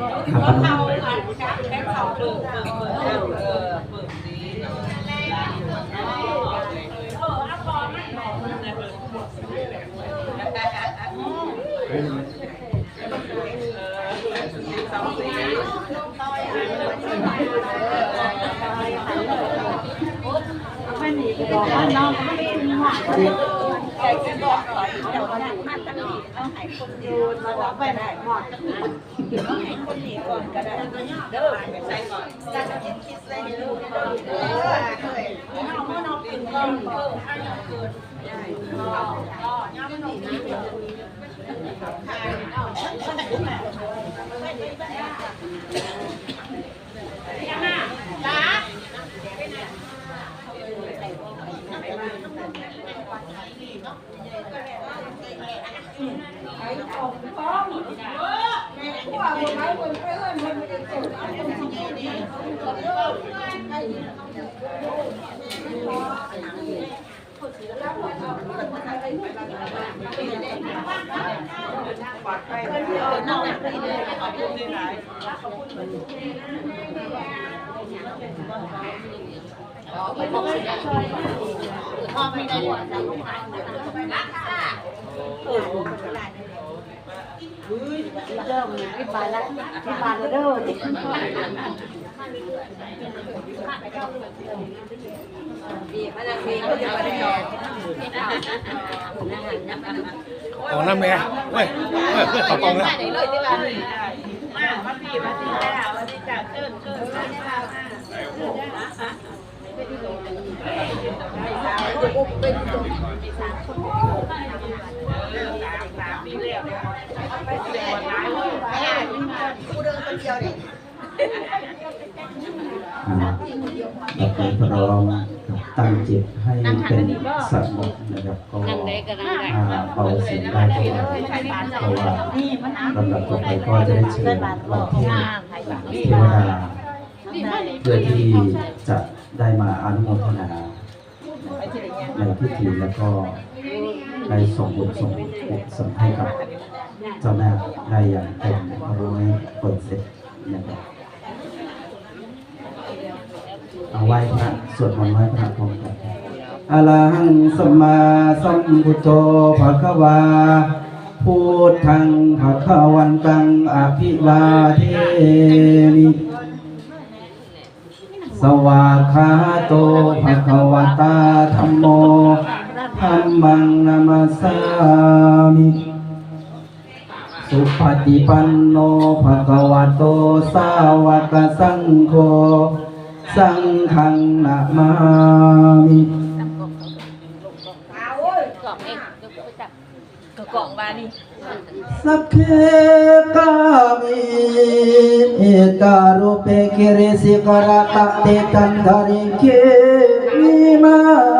ครับ เขาอันแค่เขาเบิ่งเบิ่งเบิ่งเออเบิ่งดีเนาะเออเอาพอมันบอกมันนะเบิ่งเออสองสีบอกว่าน้ ต้องหายคนเดียวมาบอกไปไหนหมดต้องหายคนนี้ก่อนก็ได้เด้อใส่ก่อนจะคิดคิดใส่ลูกเด้อเออเคยน้องน้อนอกกินก่อนเอออันนี้เกินได้ก็ก็ย่อมนอกกินะ thấy còn có mẹ của bà vừa mấy quần cái ơi mình cái kiểu ăn không gì đi đó, mình không sẽ chơi. Thôi mình đây là không phải. เริ่มที่บานแล้วที่บานเด้อเอาน้ำแม่เว้ยเว้ยเพื่อนเขากองแล้วมามาพี่มาพี่แล้วมาพี่จากเชิญเชิญมาค่ะสามปีแล้วเนี่ยไปเสียวันร้ายเลยกูเดินคน เดียวดิอ่าไปพร้อมตั้งจิตให้เป็นสงบนะครับก็เบาเสียงได้ก็เพราะว่าลำดับต่อไปก็จะได้เชิญเราเทเทวดาเพื่อที่จะได้มาอนุโมทนาในพิธีแล้วก็ ได้ส่งบุญส่งกุศลให้กับเจ้าแม่ได้อย่างเต็มร้อยเปอร์เซ็นต์นะครับเอาไหว้พระสวดมนต์ไหว้พระพร้อมกันอะระหังสัมมาสัมพุทโธภะคะวาพุทธังภะคะวันตังอภิวาเทมิสวากขาโตภะคะวตาธัมโม ธัมมังนามัสสามิสุปฏิปันโนภะคะวะโตสาวกสังโฆสังฆังนะมามิกล่องบานี่สัพเพกามิเอตารุเปกิริสิกรตะเตตันธาริเกมิมา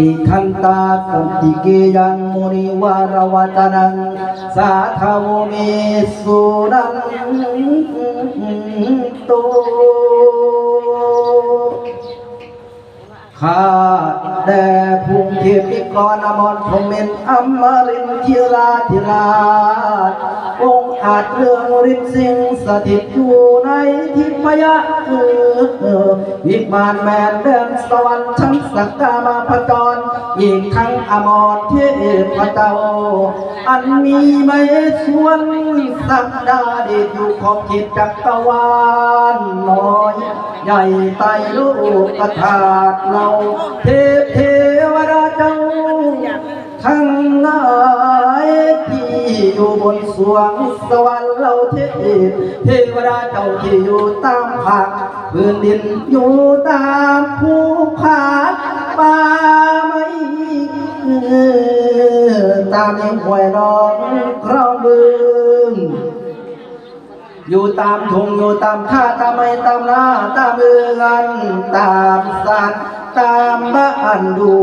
ติขันตาสันติเกยังมุนิวารวัตนังสาธาวเมสุนันตุข้าแด่ภูมิเทพิกรอมรพรมเมนอมรินทิราธิราชอง อาจเรื่องฤทธิ์สิงสถิตอยู่ในทิพยะเออวิมานแมนเดินสวรรค์ชั้นสักกามาพจร อีกทั้งอมรเทพเจ้า อันมีไม่ส่วนสักดาเดชอยู่ขอบเขตจักรวาลน้อย ใหญ่ไตลูกกระถาดเราเทพเทวดาเจ้าทั้งหลายที่ อยู่บนสวงสวรรค์เราเทพเทวดาเจ้าที่อยู่ตามภาคพื้นดินอยู่ตามภูผาป่าไม้ตามในห้วยนองครองบืออยู่ตามทงอยู่ตามท่าตามไม้ตามนาตามเมืองตามสานตามบ้านดู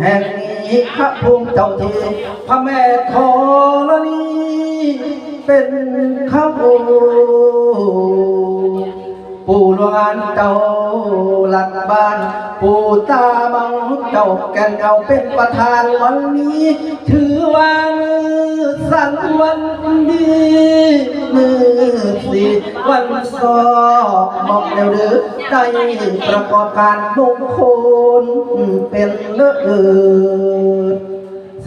แห่งนี้ พระภูมิเจ้าที่พระแม่ธรณีเป็นข้าบูปู่หลวงอันเจ้าหลักบ้าน ปู่ตามังเจ้าแก่นเอาเป็นประธานวันนี้ ถือว่ามือสันวันดีมือสีวันสอบบอกเร็วดือได้ประกอบการมงคลเป็นเลิศ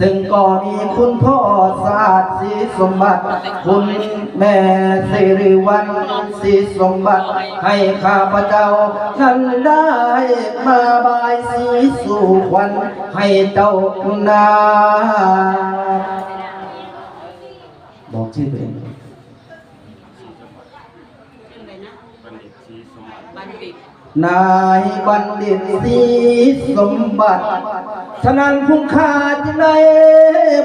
ซึ่งก็มีคุณพ่อศาสตร์ศรีสมบัติ คุณแม่สิริวัณศรีสมบัติ ให้ข้าพเจ้า นั้นได้มาบายสีสู่ขวันให้เจ้านาบอกชื่อตัวเอง นายบัณฑิตศรีสมบัติ ฉะนั้นคุ้มค่าจึงได้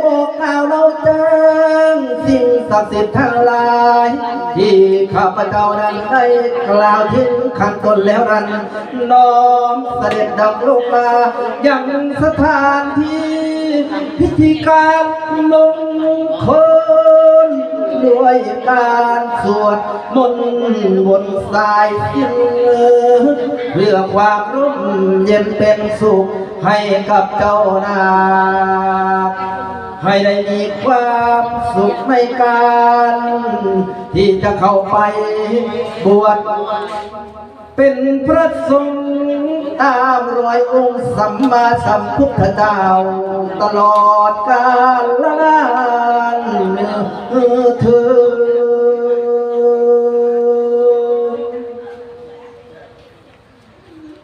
บอกกล่าวเราจ้งสิ่งศักดิ์สิทธิ์ทั้งหลาย ที่ข้าพเจ้านั้นได้กล่าวถึงขั้นต้นแล้วรันน้อมเสด็จดังลงมายังสถานที่ พิธีการมงคล ด้วยการสวดมนต์บนสายสินเพื่อความร่มเย็นเป็นสุขให้กับเจ้านาให้ได้มีความสุขในการ ที่จะเข้าไปบวช เป็นพระสงฆ์ตามรอยองค์สัมมาสัมพุทธเจ้า ตลอดกาลนานเธอ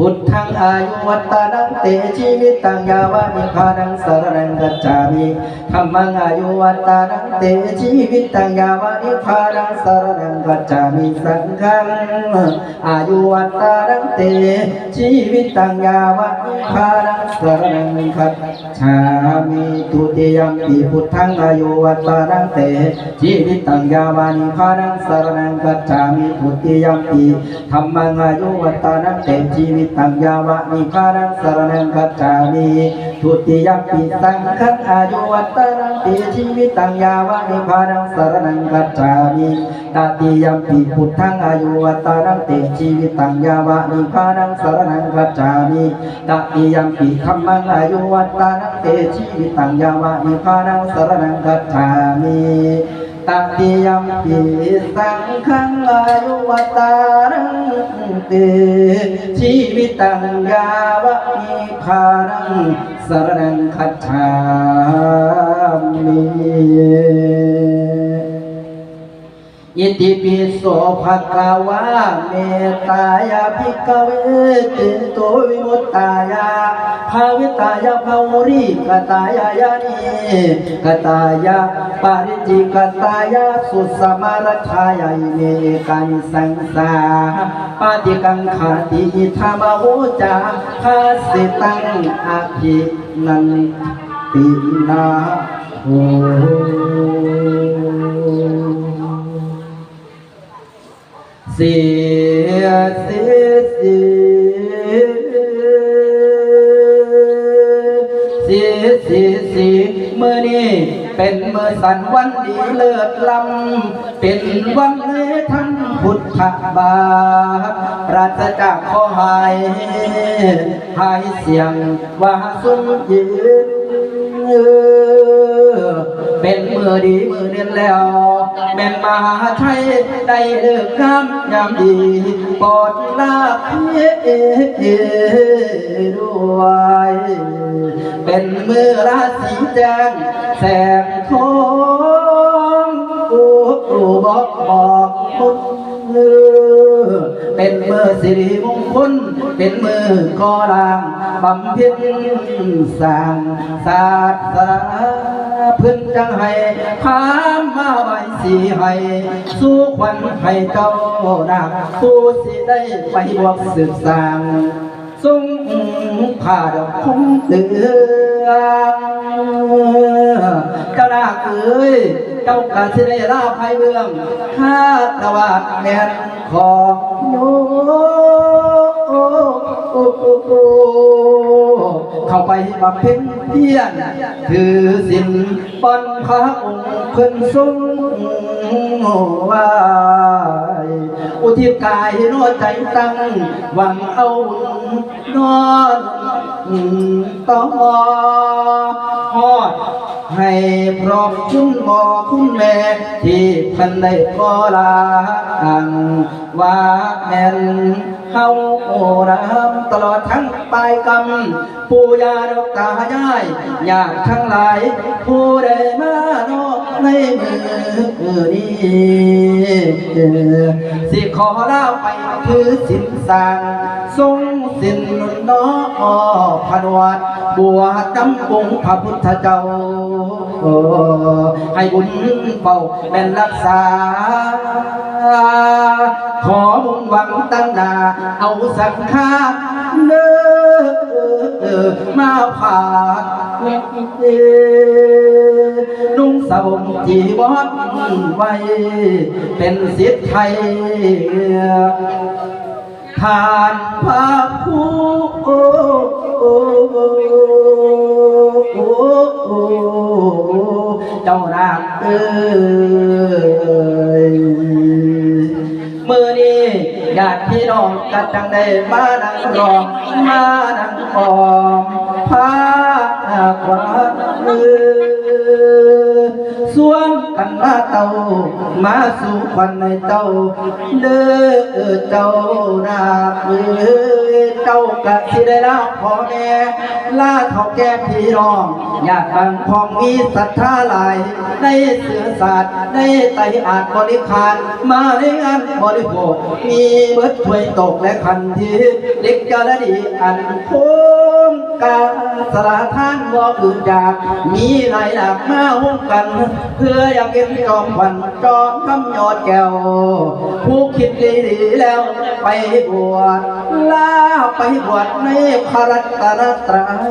พุทธังอายุวัตตานังเตชีวิตังยาวานิพานังสรนังกัจจามิธรรมังอายุวัตตานังเตชีวิตังยาวานิพานังสรนังกัจจามิสังฆังอายุวัตตานังเตชีวิตังยาวานิพานังสรนังกัจจามิทุติยมปีพุทธังอายุวัตตานังเตชีวิตังยาวานิพานังสรนังกัจจามิทุติยมปีธรรมังอายุวัตตานังเตชีวิตังยาวะนิพานังสรนังคัจฉามิทุติยมปิสังฆังอายุวัตตานังเตชีวิตังยาวะนิพานังสรนังคัจฉามิตติยมปิพุทธังอายุวัตตานังเตชีวิตังยาวะนิพานังสรนังคัจฉามิตติยมปิธัมมังอายุวัตตานังเตชีวิตังยาวะนิพานังสรนังคัจฉามิ ตติยมปิสังขังอายุวตารังเตชีวิตังยาวะมีพารังสรนังคัจฉามิ อิติปิโสภะคะวะเมตตายาภิกขเวตินโตวิมุตตายาภาวิตายาภาวริกตายายานิกตายาปาริจิกตายาสุสมารัชายาเมกานิสังสาปาติกังขาติธรรมโหจาภาสิตังอภินันตินาโห สียเสียเสียเสียเสียเสียเมื่อนี้เป็นเมื่อสันวันดีเลิศลำเป็นวันเนทั้งพุทธบาทปราศจากข้อหายหายเสียงว่าสุนยืนเป็นมือดีมือเด่นแล้ว แม่นมหาชัยได้เลิกงามยามดีปอดลาเพียด้วยเป็นมือราศีแจ้งแสงทองอูอูบอกบอกมุดเป็นเมื่อสิริมงคลเป็นมือก่อร่างบำเพ็ญสร้างศาสนา เพิ่นจังให้พามมาไว้สีให้สู้ควันให้เจ้านาคผู้สิได้ไปบวกสืบสางทรงข้าดอกคงเตือนเจ้านาเอ้ยเจ้ากาสิได้ลาภัยเบื้องข้าตะวัดแม่นของโย เข้าไปบำเพ็ญเพียรถือสินบนพระองค์เพิ่นทรงไว้อุทิศกายโนใจตั้งหวังเอานอนต่อฮอดให้พร้อมคุณหมอคุณแม่ที่เพิ่นได้ขอลาอัง ว่าแม่นเฮาโอรามตลอดทั้งปลายกำปู่ย่าดอกตายายญาติทั้งหลาย ผู้ได้มานอกในมือนี้สิขอลาไปถือสินสร้างทรงสินน้อพนวัดบัวจำปงพระพุทธเจ้า ให้บุญเฝ้าเป็นรักษา ขอมุ่งหวังตั้งหนาเอาสังฆาเนื้อมาผ่านนุ่งสบงจีวรไว้ เป็นสิทธิ์ไทยทานพระผู้เจ้านางเอ้ย ญาติพี่น้องกันจังได้มานั่งรองมานั่งออมพาขวามือ เต้ามาสู่ควันในเจ้าเด้อเจ้านาคเอ้ยเจ้ากะสิได้ลาพ่อแม่ลาเท่าแก่พี่น้อง อยากบังพองมีศรัทธาหลายได้เสือศาสตร์ได้ไตอาจบริพานมาในงานบริโภคมีเบิดถ้วยตกและคันทีเล็กกะละดีอันโคมกาสละท่านบ่อื่นจากมีหลายหลากมาห่วมกัน เพื่ออยากเห็นจอมขวัญจอมคำยอดแก้ว ผู้คิดดีแล้ว ไปบวชลาไปบวชในพระรัตนตรัย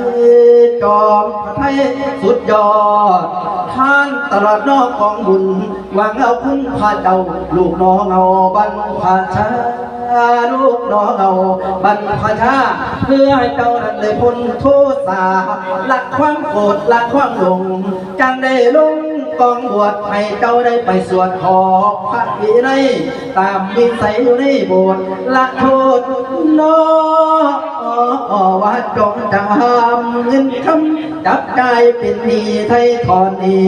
จอมพระไทยสุดยอด ท่านตลอดนอกของบุญหวังเอาคุณพระเจ้า ลูกน้องเอาบรรพชาลูกน้องเอาบรรพชา เพื่อให้เจ้านั้นได้พ้นโทษสาละความโกรธละความหลงจังได้ลง กองบวชให้เจ้าได้ไปสวดขอพระวินัยตามวิสัยอยู่ในโบสถ์ละโทษน้อว่าจงจำเงินคำจับใจเป็นหนี้ไทยทอนนี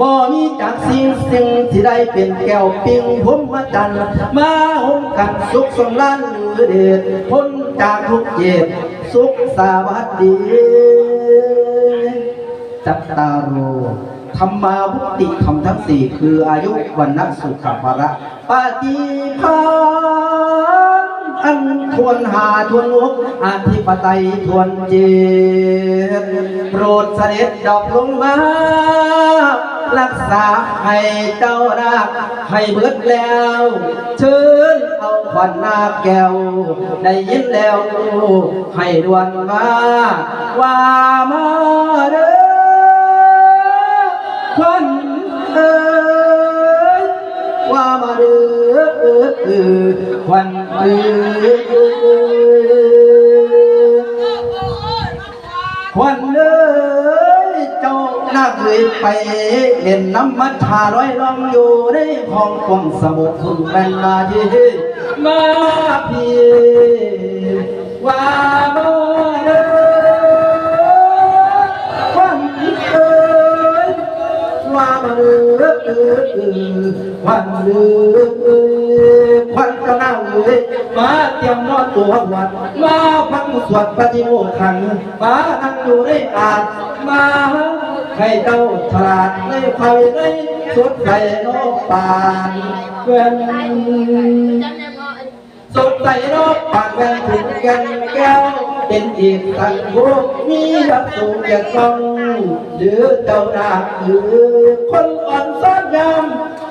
บ่มีจากสิ่งสิ่งที่ได้เป็นแก้วปิงผมมาจันมาหมกันสุขสมล้านหรือเดชพ้นจากทุกเย็ดสุขสวัสดีจัตตารโร ธรรมาวุติธรรมทั้งสี่คืออายุวันนัสุขภระปฏิภาณอันทวนหาทวนลุกอธิปไตยทวนเจตโปรดเสด็จดอกลงมารักษาให้เจ้านาคให้เบิดแล้วเชิญเอาขวัญนาแก้ว ได้ยินแล้วให้ดวนมาว่ามาเด้อ ขวัญเอ้ยว่ามาเด้อขวัญเอ้ยควันเอ้ยเจ้านาเลยไปเห็นน้ำมัดชาร้อยลองอยู่ในห้องกวงสมุทรคุณแม่นาที่มาพี่ว่ามาเด้อ ควันเด้อควันก็น่าเลยมาเตรียมนอนตัววัดมาพังสวดปฏิโมกขังมานั่งอยู่ในอาจมาให้เจ้าฉลาดในไฟในสุดใจโนปานเพื่อนสุดใสนอกปากแวนถึงก่นแก้วเป็นอีกสังผู้มีรักสูงอย่างกอง หรือเจ้านาหรือคนอ่อนซ้อนยาม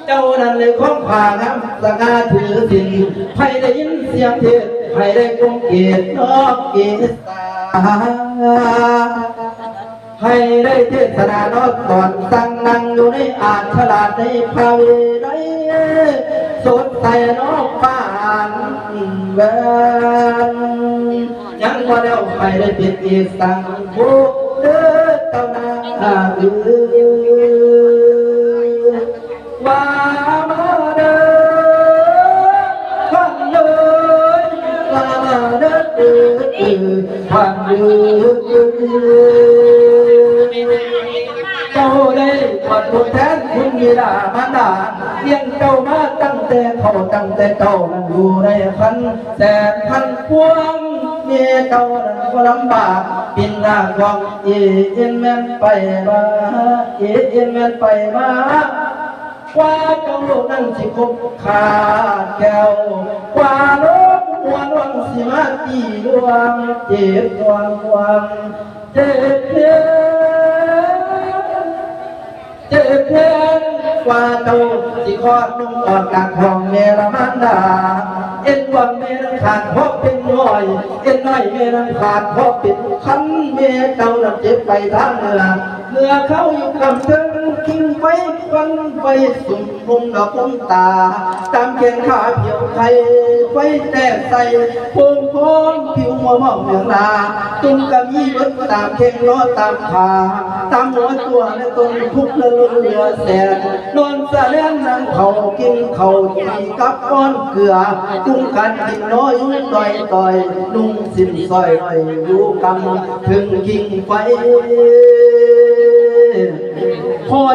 เจ้านั้นเลยของผ่างามสง่าถือสินให้ได้ยินเสียงเทศให้ได้กงเกียรตินอกเกียรติสาให้ได้เทศนานอดตอนตั้งนั่งอยู่ในอ่านฉลาดในภาวีในสดใสนอกบ้านแวนยังว่าแล้วไปได้เป็นอีสังผู้ เด้อเจ้านาเอือว่ามาเด้อฟังเลยว่ามาเด้อเออเออฟังเด้อเจ้าได้กอดบุญแทนคุณมีดามารดาเลี้ยงเจ้ามาตั้งแต่เขาตั้งแต่เจ้านั้นอยู่ในพันแสนพันพวงเมียเจ้านั้นก็ลำบาก ปินร่างวังเอ็นแม่นไปมาเอ็นแม่นไปมากว่าเจ้านั้นสิคบขาดแก้วกว่าลมหัวดวงสิมาตีดวงเจ็บดวงดวงเจ็บเพียเจ็บแค้ ว่าเจ้าสิคอดนุ่งออกจากห้องเมรมันดาเอ็นวันเมรขาดเพราะเป็นน้อยเอ็นน้อยเมรขาดเพราะเป็นคันเมเจ้านั้นเจ็บไปทางเหนือเมื่อเขาอยู่กำเทิงทิ้งไว้ วันไปสุ่มพุ่มดอกพุ่มตา ตามเขียนขาเพียวไทยไฟแตกใส่พงพงผิวมัวมองเหลืองนาตุ้มกะมีเบิดตามเข่งล้อตามขาตามหัวตัวและตรงทุกเรือเรือแสนนอนสะเล่นนั่งเขากินเขาจีกับก้อนเกลือจุ้งกันกินน้อยยุ่งต่อยต่อยนุ่งสิ้นซอยหน่อยอยู่กำถึงยิงไฟ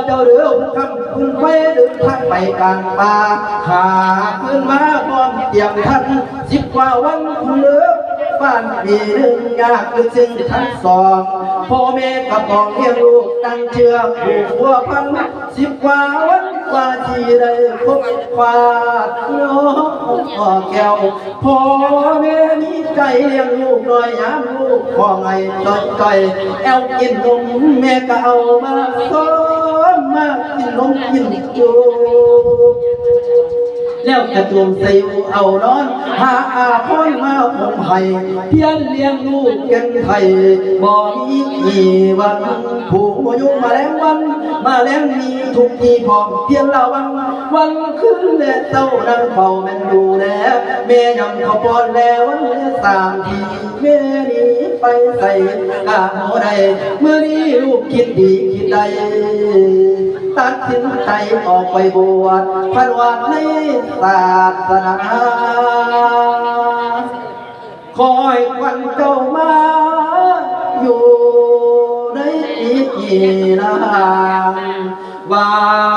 เจ้าเรือคำคุณไฟเดินทางไปกลางป่าหาขึ้นมาพร้อมเตรียมทันสิบกว่าวันคุณเลือบ้านปีหนึ่งยากลึกซึ้งทั้งสองพ่อแม่กับบอกเลี้ยงลูกตั้งเชื่อผูกหัวพันสิบกว่าวันกว่าที่ได้พบควาดน้องพ่อแก้วพ่อแม่มีใจเลี้ยงลูกน้อยยามลูกพ่อไงต่อยต่อยแอวกินนมแม่ก็เอามาซ้อ มมากินนมกินจูแล้วกระจุมใส่เอานอน หาอาพ้อนมาผมให้เพียนเลี้ยงลูกกันไทยบ่มีกี่วันผู้อยู่มาแล้งวัน มาแล้งมีทุกที่พร้อเพียงระวังวันคืนและเจ้านั้นเฝ้าแม่นดูแลแม่ยำเขาปอนแล้ววันละสามทีแม่หนีไปใส่กาโมใดเมื่อนี้ลูกคิดดีคิดใด ตัดสินใจออกไปบวชพันวัดในศาสนา คอยควันเจ้ามา อยู่ในอีกีนางว่า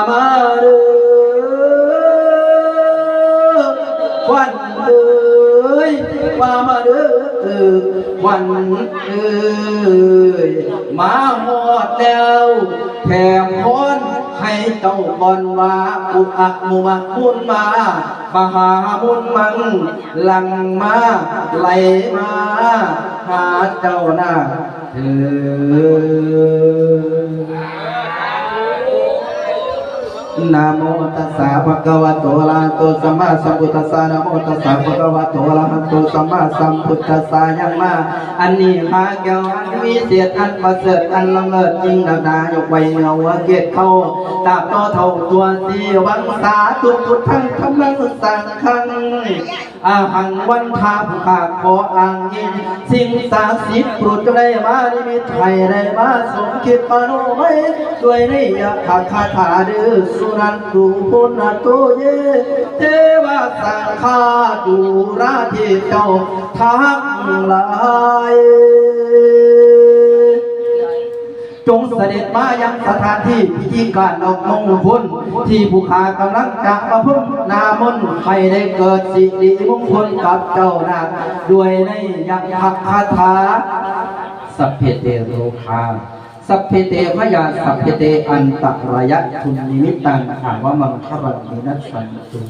มาเด้อควันเอ้ยว่ามาเด้อควันเอ้ยมาหอดแล้วแถมพร ให้เจ้าบอนว่าอุอะมุมักมุนมามหาบุญมังหลังมาไหลมาหาเจ้าหน้าเธอ นะโมตัสสะภะคะวะโตอะระหะโตสัมมาสัมพุทธัสสะนะโมตัสสะภะคะวะโตอะระหะโตสัมมาสัมพุทธัสสะยังมาอันนี้มาแก้วอันวิเศษอันประเสริฐอันละเมิดจริงดังนายกไว้เหนือหัวเกศเข้าตาบต่อเท่าตัวสีวังสาทุกพุทธังธรรมังสังฆัง อาหังวันทาผู้ขาขออ้างอิงสิ่งศักดิ์สิทธิ์โปรดจงได้มาดิมิตให้ได้มาสมคิดมโนไม่ด้วยนิยะคาคาถาดื้อสุนันตุพุนาตุเยเทวสังฆาดูราทิเจ้าทั้งหลาย จงเสด็จมายังสถานที่พิธีการออกมงคลที่ผู้ขากำลังจะมาพึ่งนามนให้ได้เกิดสิริมงคลกับเจ้านาด้วยในยักษ์คาถาสัพเพเตโรคาสัพเพเตพยาสัพเพเตอันตรายะทุนนิมิตังถามว่ามังครังมินัสสันตุ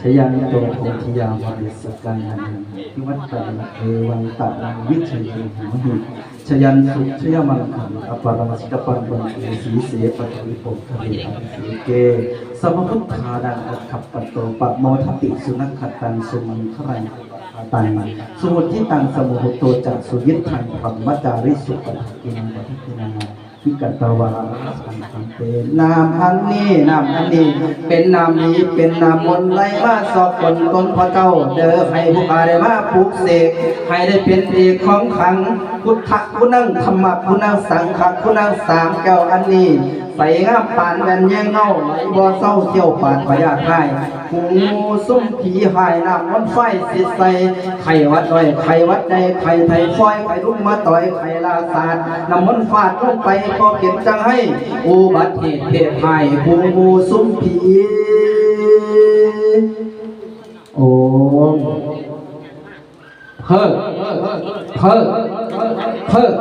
ชยันโตโพธิยามาริสกังนันทิวัตตะเอวังตังวิชัยหิมหิชยันสุชยมังคังอปารมัสกปันปันเอสีเสปะทิปกคริอันสีเกสมพุทธาดังอัคขับปัตโตปะโมทติสุนัขขัดตันสุมังครังตังสมุทิตังสมุหโตจักสุยิทังธรรมจาริสุปะกินังปะทิกินัง พิกตวาสังฆังเป็นนามอันนี้นามอันนี้ เป็นนามนี้เป็นนามมนต์ไรมาสอบคนตนพระเจ้า เด้อให้ผู้อาได้มาปลูกเสกให้ได้เป็นเอกของขังพุทธคุณนังธรรมะคุณนังสังฆคุณนังสามแก้วอันนี้ ใส่งามปานแม่นแย่งเงาบ่เศร้าเที่ยวปานพยาไทยหูซุ่มผีหายน้ำมันไฟสิใส่ไข่วัดไว้ไข่วัดใดไข่ไทยฟอยไข่ลุกมาต่อยไข่ลาศาสตร์น้ำมันฟาดลงไปพอเก็บจังให้อุบัติเหตุเพศหายหูมูซุ่มผีโอ้ เพิ่มเพิ่มเพิ่ม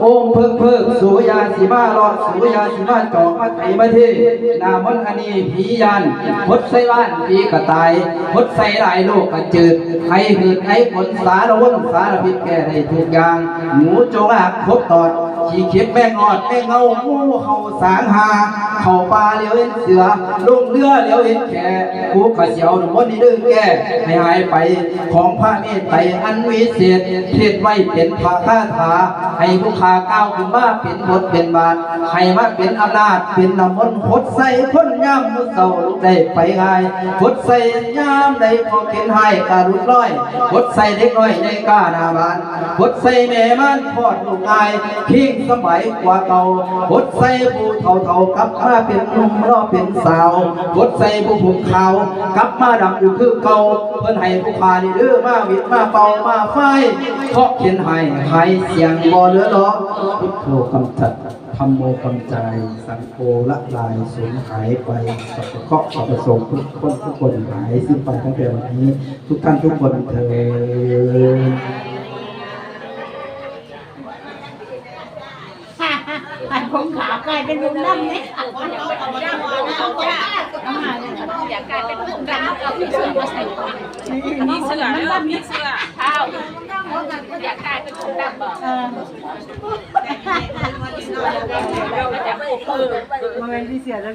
โองเพิ่งเพิ่งสุยาสีมาหลอดสุยาสีมาจอกมาไถมาที่นามนอันนีผียันพดใส่บ้านผีกระต่ายพดใส่หลายโลกกระจืดไอ้หืดไอ้ผลสารวนสารพิษแก่ในทุกอย่าง หมูจงอาครบตอด ขี่เข็บแม่งอดแม่งเงาหูเขาสางหา เข้าป่าเลี้ยวเห็นเสือลงเรือเลี้ยวเห็นแก่กูขะเสียวหนุ่มนี่ดื้อแก่ให้หายไปของพระเมตไตรอันวิเศษเทศไว้เป็นพระคาถาให้ผู้ขาก้าวขึ้นมาเป็นบทเป็นบาทให้มาเป็นอำนาจเป็นน้ำมนต์พดใส่คนย่ำมือเศร้าลุกได้ไปง่ายพดใส่ย่ำได้พอเข็นให้กาลุกร้อยพดใส่เด็กน้อยในกาหนาบานพดใส่แม่มันพอดลูกง่ายทิ้งสมัยกว่าเก่าพดใส่ผู้เฒ่าเฒ่ากลับมาเป็นหนุ่มรอเป็นสาวพดใส่ผู้ผมขาวกลับมาดำอยู่คือเก่าเพิ่นให้ผู้พานี่เด้อมาวิดมาเป่ามาไฟเพราะเขียนให้ใครเสียงบ่เหลือล้อพุทโธกำจัดธรรมโมกำใจสังโฆละลายสูญหายไปสัพพะเคาะสัพพะสงฆ์ทุกคนทุกคนหายสิ้นไปตั้งแต่วันนี้ ทุกท่านทุกคนเถิดไอ้ ผมขาวกลายเป็นลุงดำเนี่ยอยากกลายเป็นผู้ดำเอาเสื้อมาใส่มีเสื้อแล้วมีเสื้อเท้าอยากกลายเป็นผู้ดำบอกเราก็จะเออมันเป็นที่เสียแล้ว